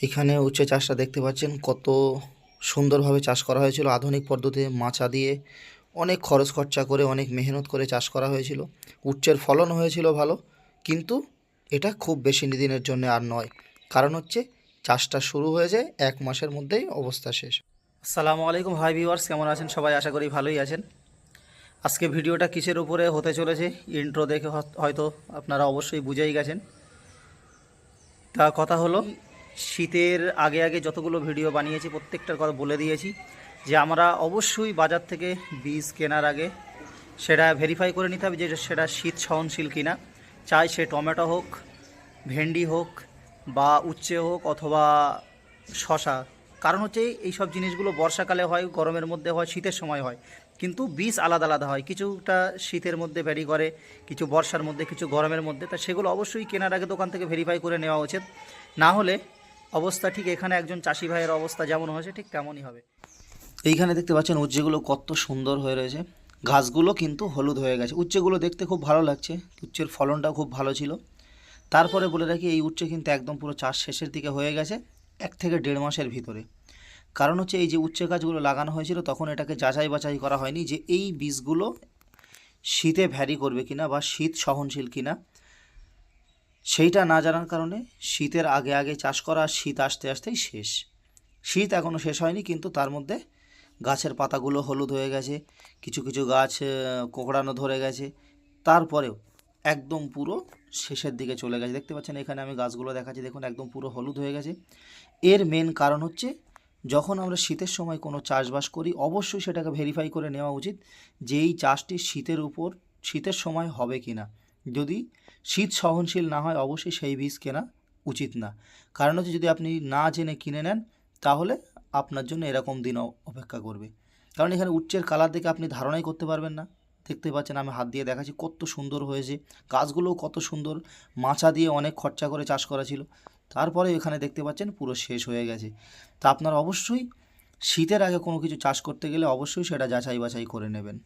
এখানে উচ্ছে চাষটা দেখতে পাচ্ছেন, কত সুন্দরভাবে চাষ করা হয়েছিল। আধুনিক পদ্ধতিতে মাচা দিয়ে অনেক খরচ খরচা করে, অনেক মেহনত করে চাষ করা হয়েছিল। উচ্চের ফলন হয়েছিল ভালো, কিন্তু এটা খুব বেশি দিনের জন্য আর নয়। কারণ হচ্ছে চাষটা শুরু হয়ে যায় এক মাসের মধ্যেই অবস্থা শেষ। আসসালামু আলাইকুম হাই ভিউয়ার্স, কেমন আছেন? সবাই আশা করি ভালোই আছেন। আজকে ভিডিওটা কিসের উপরে হতে চলেছে ইন্ট্রো দেখে হয়তো আপনারা অবশ্যই বুঝেই গেছেন। তা কথা হলো শীতের আগে আগে যতগুলো ভিডিও বানিয়েছি, প্রত্যেকটার কথা বলে দিয়েছি যে আমরা অবশ্যই বাজার থেকে বীজ কেনার আগে সেটা ভেরিফাই করে নিতে হবে যে সেটা শীত সহনশীল কিনা। চাই সে টমেটো হোক, ভেন্ডি হোক বা উচ্ছে হোক অথবা শশা কারণ হচ্ছে এই সব জিনিসগুলো বর্ষাকালে হয়, গরমের মধ্যে হয়, শীতের সময় হয়। কিন্তু বীজ আলাদা আলাদা হয়। কিছুটা শীতের মধ্যে ভ্যারি করে, কিছু বর্ষার মধ্যে, কিছু গরমের মধ্যে। তা সেগুলো অবশ্যই কেনার আগে দোকান থেকে ভেরিফাই করে নেওয়া উচিত। না হলে অবস্থা ঠিক এখানে একজন চাষি ভাইয়ের অবস্থা যেমন হয়েছে, ঠিক তেমনই হবে। এইখানে দেখতে পাচ্ছেন উচ্ছেগুলো কত সুন্দর হয়ে রয়েছে। ঘাসগুলো কিন্তু হলুদ হয়ে গেছে। উচ্ছেগুলো দেখতে খুব ভালো লাগছে। উচ্চের ফলনটাও খুব ভালো ছিল। তারপরে বলে রাখি, এই উচ্চে কিন্তু একদম পুরো চাষ শেষের দিকে হয়ে গেছে, এক থেকে দেড় মাসের ভিতরে। কারণ হচ্ছে এই যে উচ্ছে গাছগুলো লাগানো হয়েছিল, তখন এটাকে যাচাই বাছাই করা হয়নি যে এই বীজগুলো শীতে ভ্যারি করবে কিনা বা শীত সহনশীল কিনা। সেইটা না জানার কারণে শীতের আগে আগে চাষ করা শীত আসতে আসতেই শেষ। শীত এখনও শেষ হয়নি, কিন্তু তার মধ্যে গাছের পাতাগুলো হলুদ হয়ে গেছে, কিছু কিছু গাছ কোঁকড়ানো ধরে গেছে। তারপরেও একদম পুরো শেষের দিকে চলে গেছে। দেখতে পাচ্ছেন, এখানে আমি গাছগুলো দেখাচ্ছি, দেখুন একদম পুরো হলুদ হয়ে গেছে। এর মেন কারণ হচ্ছে, যখন আমরা শীতের সময় কোনো চাষবাস করি, অবশ্যই সেটাকে ভেরিফাই করে নেওয়া উচিত যে এই চাষটি শীতের উপর, শীতের সময় হবে কি না যদি শীত সহনশীল না হয়, অবশ্যই সেই বীজ কেনা উচিত না। কারণ হচ্ছে যদি আপনি না জেনে কিনে নেন, তাহলে আপনার জন্য এরকম দিন অপেক্ষা করবে। কারণ এখানে উচ্চের কালার দেখে আপনি ধারণাই করতে পারবেন না। দেখতে পাচ্ছেন আমি হাত দিয়ে দেখাচ্ছি, কত সুন্দর হয়েছে। গাছগুলোও কত সুন্দর মাচা দিয়ে অনেক খরচা করে চাষ করা ছিল। তারপরে এখানে দেখতে পাচ্ছেন পুরো শেষ হয়ে গেছে। তা আপনার অবশ্যই শীতের আগে কোনো কিছু চাষ করতে গেলে অবশ্যই সেটা যাচাই বাছাই করে নেবেন।